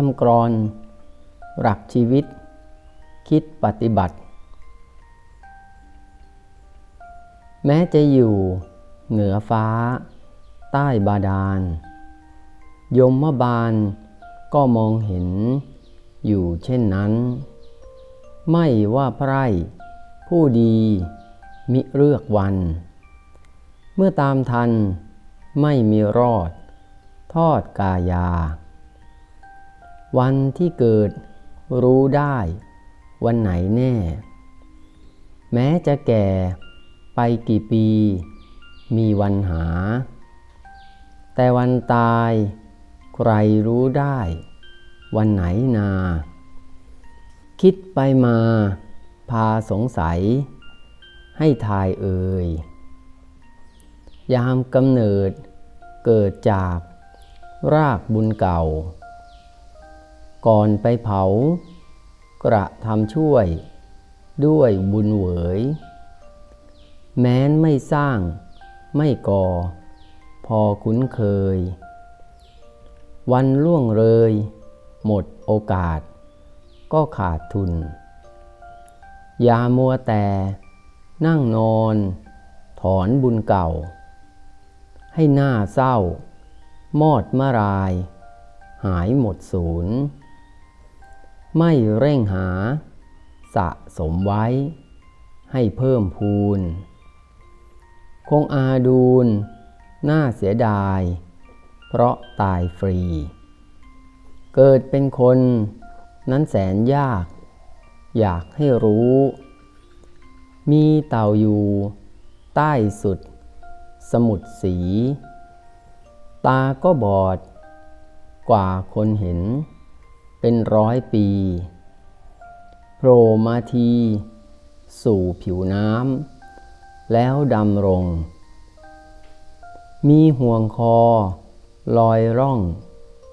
คำกรอน หลักชีวิต คิดปฏิบัติ แม้จะอยู่เหนือฟ้า ใต้บาดาล ยมบาลก็มองเห็นอยู่เช่นนั้น ไม่ว่าไพร่ผู้ดีมิเลือกวัน เมื่อตามทันไม่มีรอด ทอดกายา วันที่เกิดรู้ได้วันไหนแน่ แม้จะแก่ไปกี่ปีมีวันหา แต่วันตายใครรู้ได้ วันไหนนา คิดไปมาพาสงสัย ให้ทายเอ่ย ยามกำเนิดเกิดจากรากบุญเก่า ก่อนไปเผา กระทำช่วย ด้วยบุญเหวย แม้นไม่สร้าง ไม่ก่อ พอคุ้นเคย วันล่วงเลย หมดโอกาส ก็ขาดทุนอย่ามัวแต่นั่งนอน ถอนบุญเก่า ให้หน้าเศร้า มอดมาราย หายหมดศูนย์ ไม่เร่งหา สะสมไว้ ให้เพิ่มพูน คงอาดูลน่าเสียดาย เพราะตายฟรี เกิดเป็นคนนั้นแสนยาก อยากให้รู้ มีเต่าอยู่ ใต้สุด สมุดสี ตาก็บอด กว่าคนเห็น เป็นร้อยปีโผล่มาที สู่ผิวน้ำแล้วดำรง มีห่วงคอ ลอยร่อง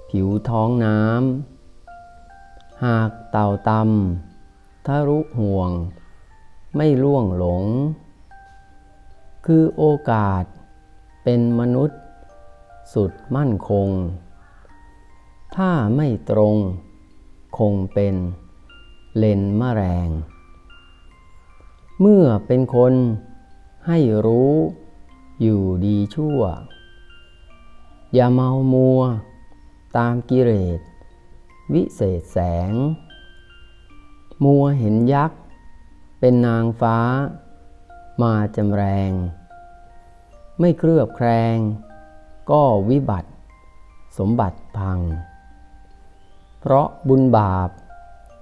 ผิวท้องน้ำหากเต่าตำทะรุห่วง ไม่ล่วงหลง คือโอกาสเป็นมนุษย์ สุดมั่นคง ถ้าไม่ตรง คงเป็นเลนมะแรง เมื่อเป็นคนให้รู้อยู่ดีชั่ว อย่าเมามัวตามกิเลสวิเศษแสง มัวเห็นยักษ์ เป็นนางฟ้า มาจำแรง ไม่เคลือบแคลงก็วิบัติ สมบัติพัง เพราะบุญบาป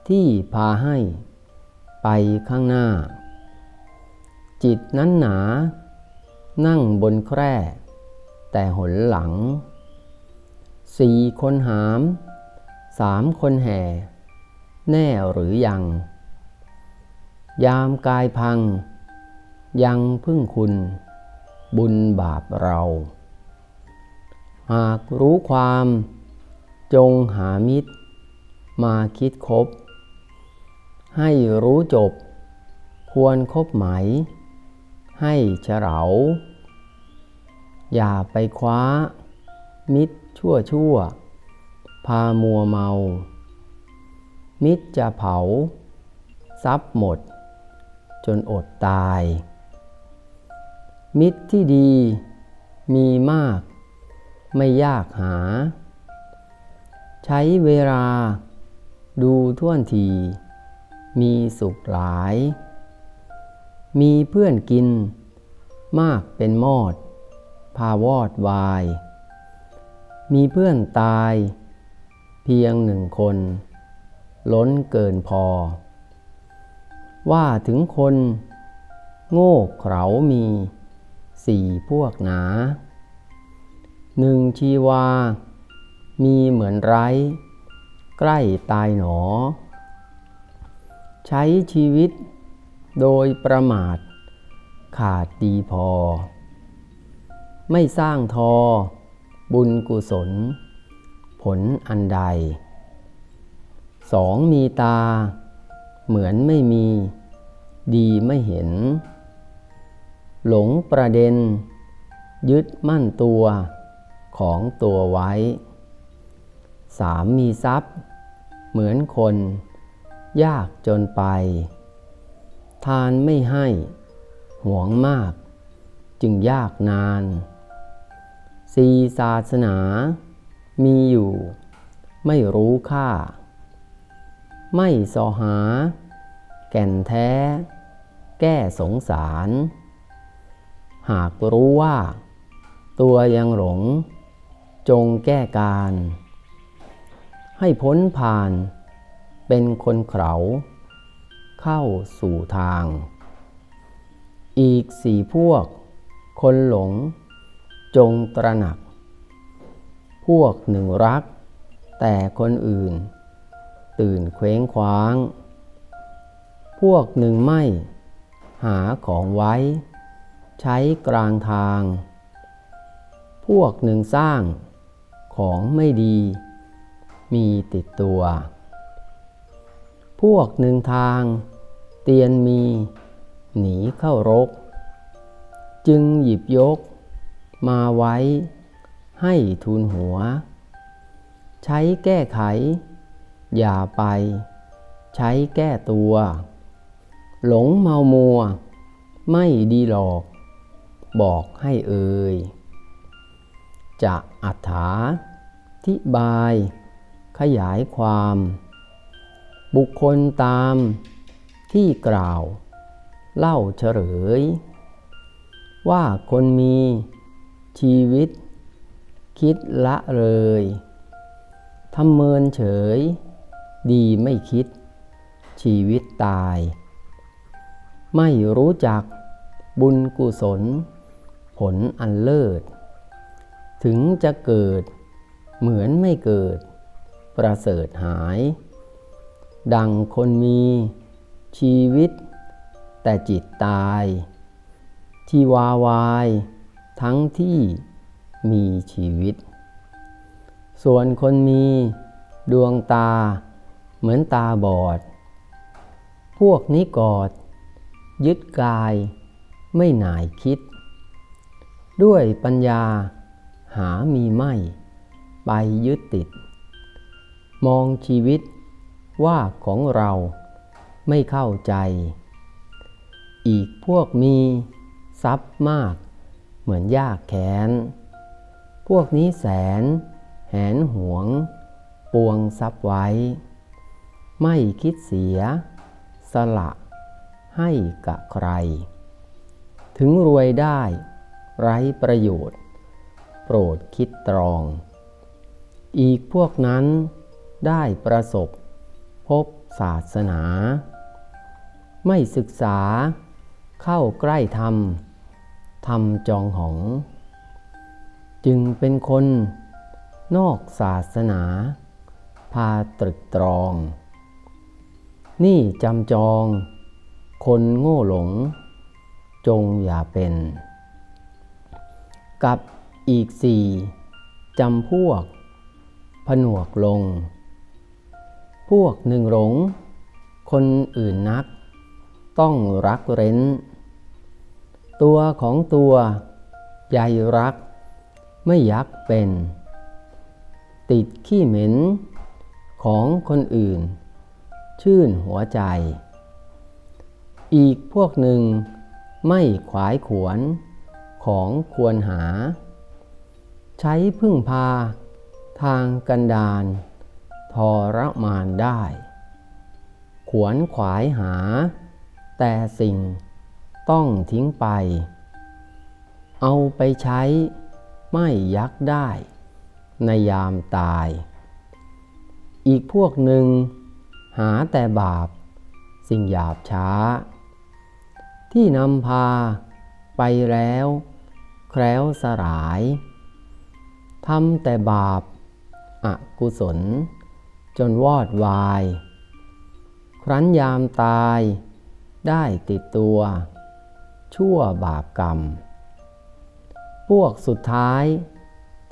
ที่พาให้ไปข้างหน้า จิตนั้นหนา นั่งบนแคร่ แต่หนหลัง สี่คนหาม สามคนแห่ แน่หรือยัง ยามกายพัง ยังพึ่งคุณ บุญบาปเรา หากรู้ความจงหามิตร มาคิดคบ ให้รู้จบ ควรคบไหม ให้เฉลาอย่าไปคว้า มิตรชั่วชั่ว พามัวเมา มิตรจะเผา ทรัพย์หมด จนอดตาย มิตรที่ดีมีมาก ไม่ยากหา ใช้เวลา ดูท่วนที มีสุขหลาย มีเพื่อนกิน มากเป็นมอด พาวอดวาย มีเพื่อนตาย เพียงหนึ่งคน ล้นเกินพอ ว่าถึงคน โง่เขลามีสี่พวกหนาหนึ่งชีวา มีเหมือนไร้ ใกล้ตายหนอ ใช้ชีวิตโดยประมาท ขาดดีพอ ไม่สร้างทอ บุญกุศล ผลอันใด สองมีตา เหมือนไม่มี ดีไม่เห็น หลงประเด็น ยึดมั่นตัวของตัวไว้สามมีทรัพย์ เหมือนคน ยากจนไป ทานไม่ให้หวงมาก จึงยากนานสีศาสนา มีอยู่ ไม่รู้ค่า ไม่สอหา แก่นแท้ แก้สงสาร หากรู้ว่า ตัวยังหลง จงแก้การ ให้พ้นผ่าน เป็นคนเขาเข้าสู่ทาง อีกสี่พวก คนหลง จงตระหนัก พวกหนึ่งรัก แต่คนอื่น ตื่นเคว้งคว้าง พวกหนึ่งไม่ หาของไว้ ใช้กลางทาง พวกหนึ่งสร้างของไม่ดี มีติดตัว พวกหนึ่งทาง เตียนมี หนีเข้ารก จึงหยิบยก มาไว้ ให้ทูลหัว ใช้แก้ไข อย่าไป ใช้แก้ตัว หลงเมามัว ไม่ดีหรอก บอกให้เอ่ยจะอัถาธิบาย ขยายความ บุคคลตามที่กล่าว เล่าเฉลย ว่าคนมีชีวิต คิดละเลยทำเมินเฉย ดีไม่คิด ชีวิตตาย ไม่รู้จักบุญกุศล ผลอันเลิศ ถึงจะเกิดเหมือนไม่เกิด ประเสริฐหาย ดังคนมีชีวิต แต่จิตตายที่วาวาย ทั้งที่มีชีวิต ส่วนคนมีดวงตาเหมือนตาบอด พวกนี้กอด ยึดกายไม่หน่ายคิด ด้วยปัญญาหามีไม่ ไปยึดติด มองชีวิตว่าของเราไม่เข้าใจ อีกพวกมีทรัพย์มากเหมือนยากแขน พวกนี้แสน แหนหวง ปวงทรัพย์ไว้ ไม่คิดเสีย สละให้กะใคร ถึงรวยได้ไร้ประโยชน์ โปรดคิดตรอง อีกพวกนั้น ได้ประสบ พบศาสนา ไม่ศึกษาเข้าใกล้ธรรมทำจองหอง จึงเป็นคนนอกศาสนา พาตรึกตรอง นี่จำจอง คนโง่หลง จงอย่าเป็น กับอีกสี่จำพวก ผนวกลง พวกหนึ่งหลง คนอื่นนัก ต้องรักเร้น ตัวของตัวใหญ่รัก ไม่ยักเป็น ติดขี้เหม็น ของคนอื่น ชื่นหัวใจ อีกพวกหนึ่งไม่ขวายขวน ของควรหา ใช้พึ่งพา ทางกันดาน ทรมานได้ ขวนขวายหา แต่สิ่งต้องทิ้งไป เอาไปใช้ไม่ยักได้ ในยามตาย อีกพวกหนึ่ง หาแต่บาป สิ่งหยาบช้า ที่นำพาไปแล้ว แคล้วสลายทำแต่บาปอกุศล จนวอดวาย ครั้นยามตายได้ติดตัว ชั่วบาปกรรม พวกสุดท้าย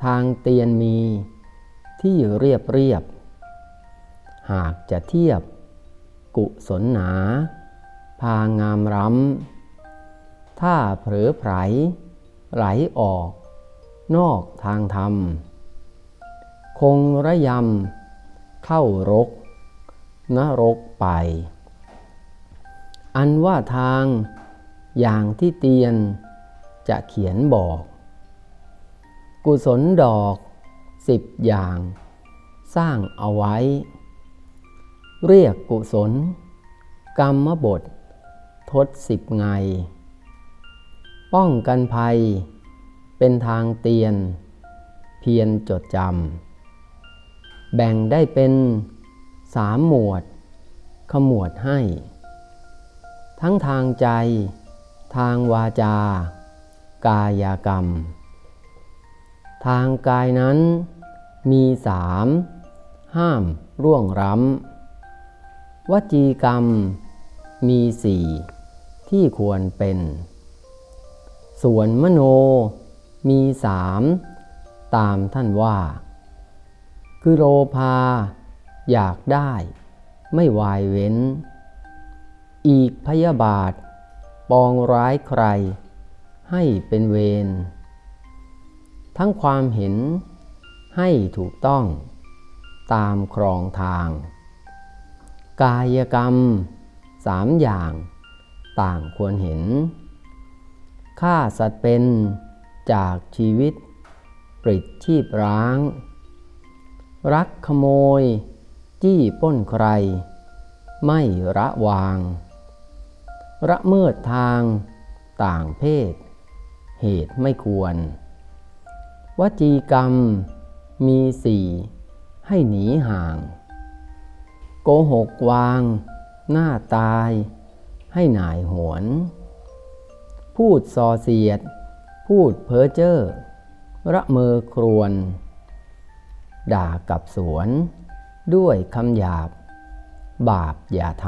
ทางเตียนมีที่เรียบเรียบ หากจะเทียบ กุศลหนา พางามรำถ้าเผลอไผรไหลออก นอกทางธรรม คงระยำ เข้ารก นรกไป อันว่าทางอย่างที่เตียนจะเขียนบอก กุศลดอกสิบอย่าง สร้างเอาไว้ เรียกกุศล กรรมบท ทศสิบไง ป้องกันภัย เป็นทางเตียน เพียรจดจำ แบ่งได้เป็นสามหมวด ขมวดให้ ทั้งทางใจ ทางวาจา กายกรรม ทางกายนั้นมีสามห้ามร่วงร้ำวจีกรรมมีสี่ที่ควรเป็น ส่วนมโนมีสามตามท่านว่า คือโลภา อยากได้ ไม่วายเว้น อีกพยาบาท ปองร้ายใคร ให้เป็นเวร ทั้งความเห็นให้ถูกต้อง ตามครองทาง กายกรรมสามอย่างต่างควรเห็นฆ่าสัตว์เป็นจากชีวิตปริดชีพร้าง รักขโมย จี้ป้นใคร ไม่ระวาง ระเมิดทาง ต่างเพศ เหตุไม่ควร วจีกรรมมีสี่ให้หนีห่าง โกหกวาง หน้าตาย ให้หน่ายหวน พูดส่อเสียด พูดเพ้อเจ้อระเมอครวน ด่ากับสวน ด้วยคำหยาบ บาปอย่าท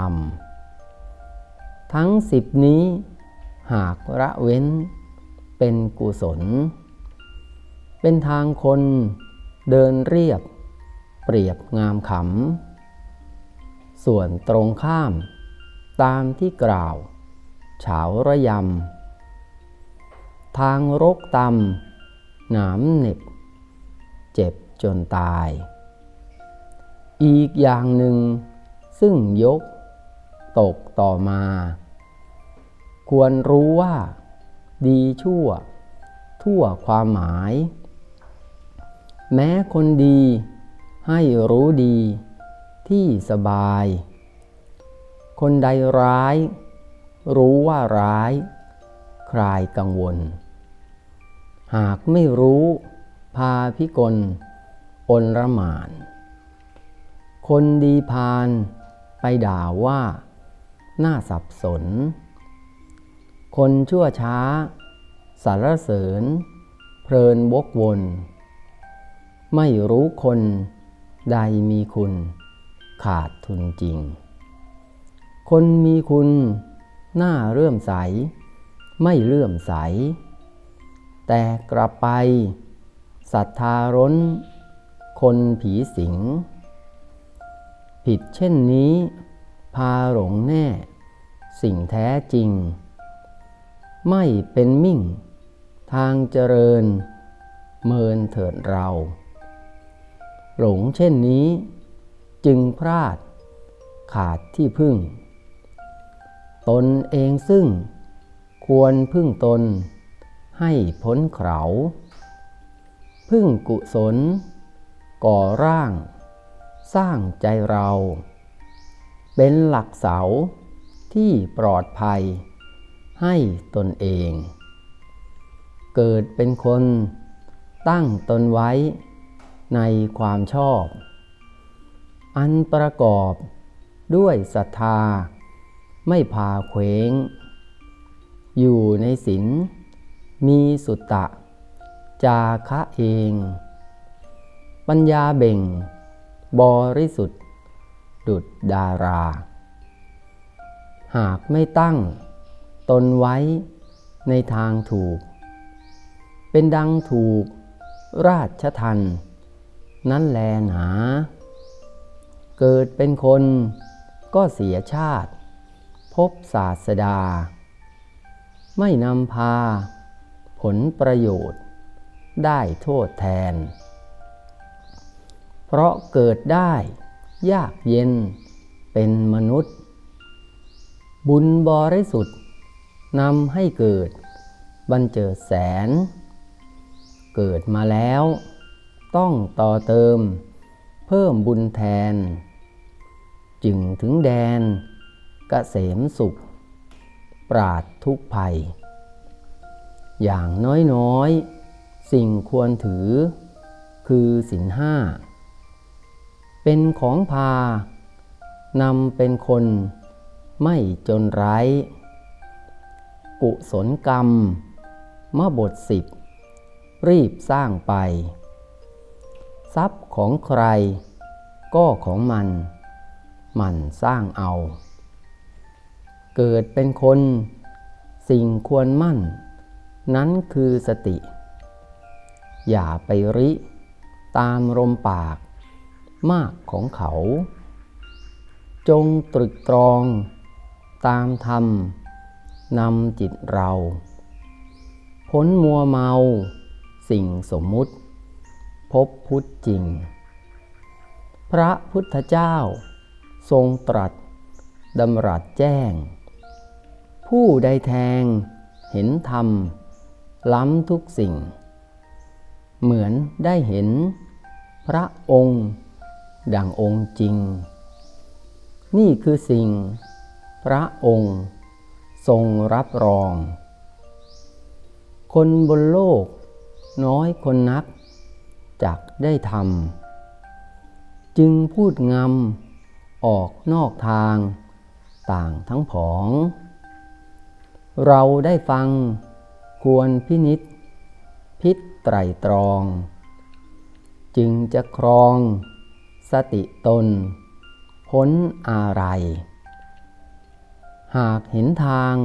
ำทั้งสิบนี้หากละเว้นเป็นกุศล เป็นทางคนเดินเรียบ เปรียบงามขำ ส่วนตรงข้ามตามที่กล่าวเฉาระยำ ทางรกตำหนามเหน็บ เจ็บ จนตาย อีกอย่างหนึ่งซึ่งยกตกต่อมา ควรรู้ว่าดีชั่ว ทั่วความหมาย แม้คนดีให้รู้ดีที่สบาย คนใดร้าย รู้ว่าร้าย คลายกังวล หากไม่รู้พาพิกล อนระมาน คนดีพานไปด่าว่า น่าสับสน คนชั่วช้า สารเสริญ เพลินบกวน ไม่รู้คนใดมีคุณ ขาดทุนจริง คนมีคุณหน้าเลื่อมใส ไม่เลื่อมใส แต่กลับไปศรัทธาร้น คนผีสิง ผิดเช่นนี้ พาหลงแน่ สิ่งแท้จริง ไม่เป็นมิ่ง ทางเจริญ เมินเถิดเรา หลงเช่นนี้ จึงพลาด ขาดที่พึ่ง ตนเองซึ่งควรพึ่งตนให้พ้นเขา พึ่งกุศล ก่อร่าง สร้างใจเรา เป็นหลักเสาที่ปลอดภัย ให้ตนเอง เกิดเป็นคนตั้งตนไว้ในความชอบ อันประกอบด้วยศรัทธา ไม่พาเคว้ง อยู่ในศีลมีสุตตะ จาคะเอง ปัญญาเบ่ง บริสุทธิ์ ดุดดารา หากไม่ตั้ง ตนไว้ในทางถูก เป็นดังถูกราชทัน นั่นแลหนาเกิดเป็นคนก็เสียชาติ พบศาสดา ไม่นำพา ผลประโยชน์ ได้โทษแทน เพราะเกิดได้ยากเย็นเป็นมนุษย์ บุญบริสุทธิ์นำให้เกิดบันเจิดแสน เกิดมาแล้ว ต้องต่อเติม เพิ่มบุญแทน จึงถึงแดนกเกษมสุข ปราดทุกภัย อย่างน้อยๆ สิ่งควรถือคือสินห้า เป็นของพานำเป็นคนไม่จนไร้กุศลกรรม มบทสิบ รีบสร้างไป ทรัพย์ของใครก็ของมัน มันสร้างเอา เกิดเป็นคน สิ่งควรมั่น นั้นคือสติ อย่าไปริ ตามลมปาก มากของเขา จงตรึกตรองตามธรรมนำจิตเรา พ้นมัวเมาสิ่งสมมุติ พบพุทธจริง พระพุทธเจ้า ทรงตรัสดำรัสแจ้ง ผู้ใดแทงเห็นธรรม ล้ำทุกสิ่ง เหมือนได้เห็นพระองค์ ดังองค์จริง นี่คือสิ่ง พระองค์ ทรงรับรอง คนบนโลกน้อยคนนักจักได้ทำจึงพูดงำออกนอกทางต่างทั้งผอง เราได้ฟังควรพินิษพิษไตรตรอง จึงจะครอง สติตน พ้นอะไร หากเห็นทาง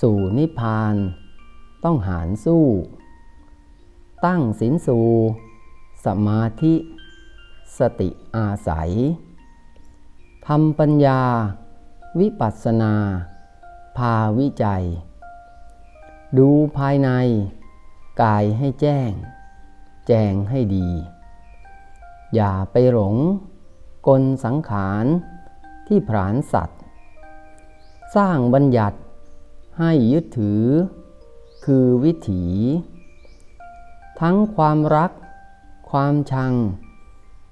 สู่นิพพาน ต้องหารสู้ ตั้งสินสูสมาธิ สติอาศัยทำปัญญา วิปัสสนา พาวิจัย ดูภายใน กายให้แจ้ง แจงให้ดี อย่าไปหลงกลสังขารที่ผานสัตว์ สร้างบัญญัติให้ยึดถือ คือวิถี ทั้งความรัก ความชัง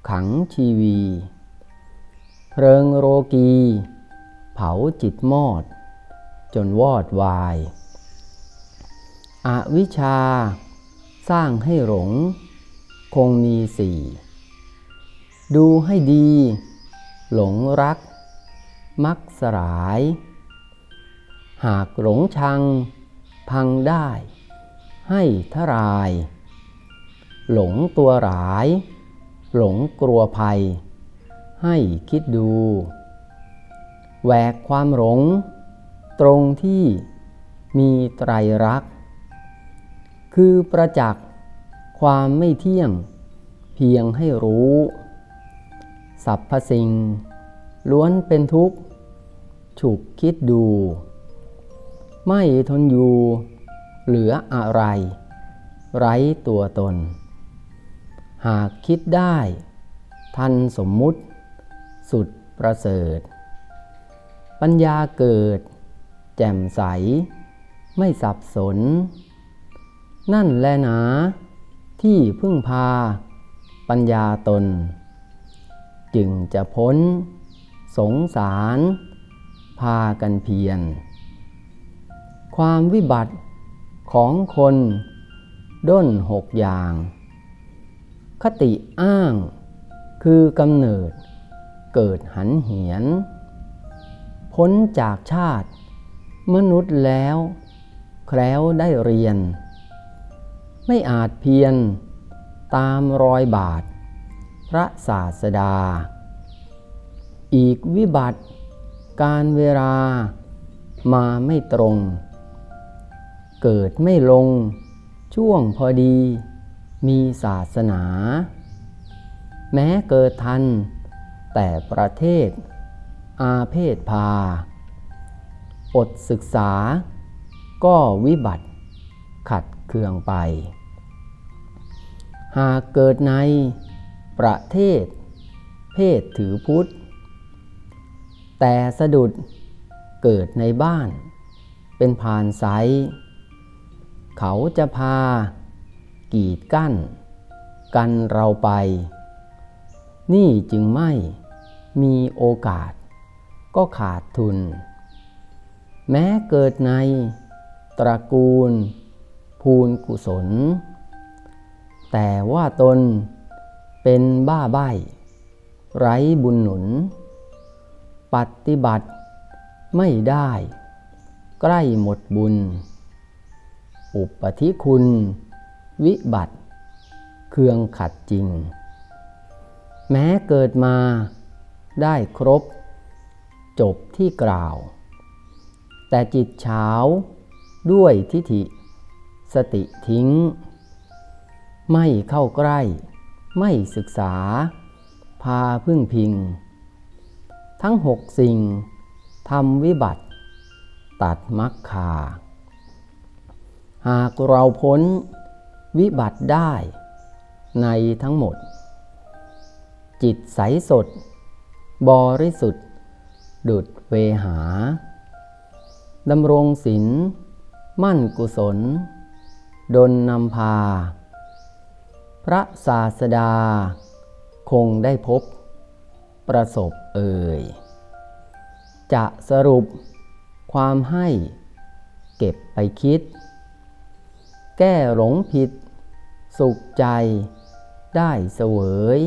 ขังชีวีเพลิงโรกี เผาจิตมอด จนวอดวายอวิชชา สร้างให้หลง คงมีสี่ ดูให้ดี หลงรัก มักสลาย หากหลงชัง พังได้ ให้ทราย หลงตัวหลาย หลงกลัวภัย ให้คิดดู แหวกความหลง ตรงที่มีไตรรัก คือประจักษ์ความไม่เที่ยงเพียงให้รู้ สรรพสิ่ง ล้วนเป็นทุกข์ ฉุกคิดดู ไม่ทนอยู่ เหลืออะไร ไร้ตัวตน หากคิดได้ ทันสมมุติ สุดประเสริฐ ปัญญาเกิด แจ่มใส ไม่สับสน นั่นแลหนา ที่พึ่งพา ปัญญาตน จึงจะพ้น สงสาร พากันเพียร ความวิบัติของคนด้นหกอย่าง คติอ้างคือกำเนิด เกิดหันเหียน พ้นจากชาติ มนุษย์แล้ว แคล้วได้เรียน ไม่อาจเพียรตามรอยบาท ระศาสดา อีกวิบัติ การเวลามาไม่ตรง เกิดไม่ลง ช่วงพอดี มีศาสนา แม้เกิดทัน แต่ประเทศ อาเพศพา อดศึกษา ก็วิบัติขัดเคืองไป หากเกิดใน ประเทศ เพศถือพุทธ แต่สะดุดเกิดในบ้าน เป็นพานไซเขาจะพา กีดกั้น กันเราไป นี่จึงไม่มีโอกาส ก็ขาดทุน แม้เกิดในตระกูล ภูนกุศล แต่ว่าตน เป็นบ้าใบไร้บุญหนุน ปฏิบัติไม่ได้ ใกล้หมดบุญ อุปธิคุณ วิบัติเครื่องขัดจริง แม้เกิดมาได้ครบ จบที่กล่าว แต่จิตเช้าด้วยทิฐิ สติทิ้ง ไม่เข้าใกล้ ไม่ศึกษา พาพึ่งพิง ทั้งหกสิ่งทำวิบัติ ตัดมักคา หากเราพ้นวิบัติได้ในทั้งหมด จิตใสสด บริสุทธิ์ ดุดเวหาดำรงศีลมั่นกุศล ดนนำพา พระศาสดา คงได้พบ ประสบเอ่ย จะสรุปความให้เก็บไปคิด แก้หลงผิด สุขใจได้เสวย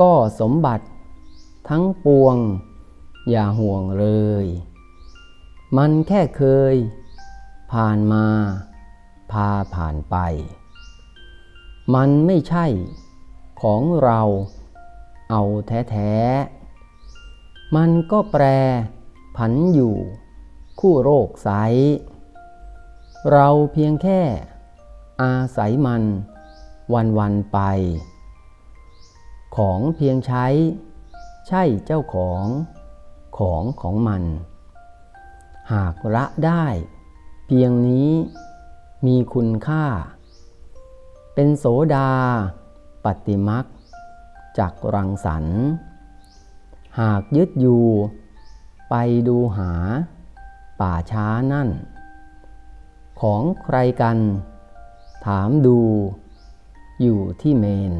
ก็สมบัติทั้งปวง อย่าห่วงเลย มันแค่เคย ผ่านมา พาผ่านไป มันไม่ใช่ของเราเอาแท้ๆ มันก็แปรผันอยู่ คู่โรคไซเราเพียงแค่อาศัยมันวันวันไป ของเพียงใช้ ใช่เจ้าของของของมัน หากละได้ เพียงนี้มีคุณค่า เป็นโสดา ปฏิมักจากรังสรรหากยึดอยู่ ไปดูหา ป่าช้านั่น ของใครกัน ถามดู อยู่ที่เมน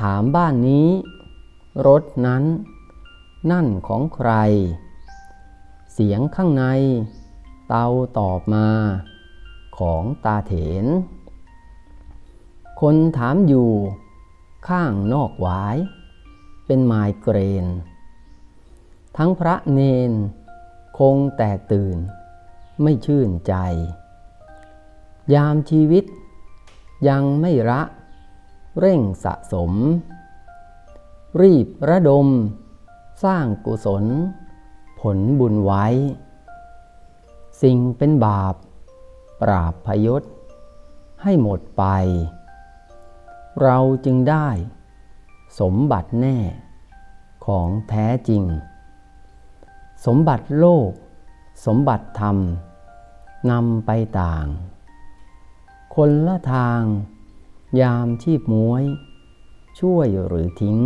ถามบ้านนี้ รถนั้น นั่นของใคร เสียงข้างใน เตาตอบมา ของตาเถน คนถามอยู่ ข้างนอกหวาย เป็นไมเกรน ทั้งพระเนน คงแตกตื่น ไม่ชื่นใจ ยามชีวิต ยังไม่ระเร่งสะสม รีบระดม สร้างกุศล ผลบุญไว้ สิ่งเป็นบาป ปราบพยศให้หมดไป เราจึงได้ สมบัติแน่ของแท้จริง สมบัติโลก สมบัติธรรมนำไปต่าง คนละทาง ยามชีพม้วย ช่วยหรือทิ้ง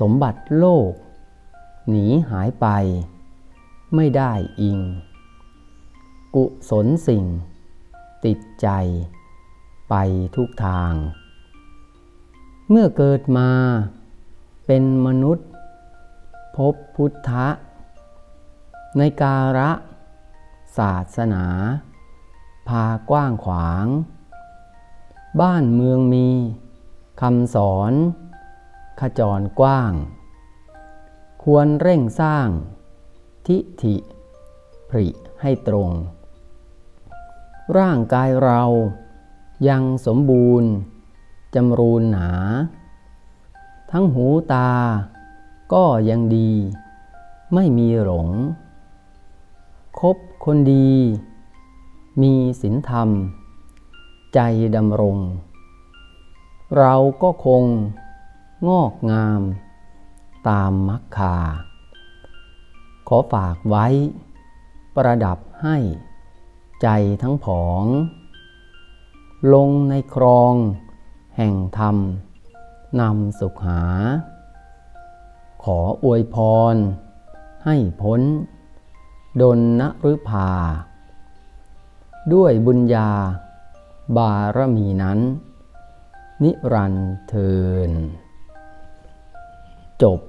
สมบัติโลก หนีหายไป ไม่ได้อิง กุศลสิ่ง ติดใจ ไปทุกทาง เมื่อเกิดมาเป็นมนุษย์ พบพุทธะ ในการะ ศาสนา พากว้างขวาง บ้านเมืองมีคำสอนขจรกว้าง ควรเร่งสร้าง ทิฐิผริให้ตรง ร่างกายเรา ยังสมบูรณ์จำรูนหนา ทั้งหูตาก็ยังดี ไม่มีหลง คบคนดี มีศีลธรรม ใจดำรง เราก็คงงอกงาม ตามมักคา ขอฝากไว้ ประดับให้ใจทั้งผอง ลงในครอง แห่งธรรมนำสุขหา ขออวยพร ให้พ้น ดนนฤภา ด้วยบุญญา บารมีนั้น นิรันเทิน จบ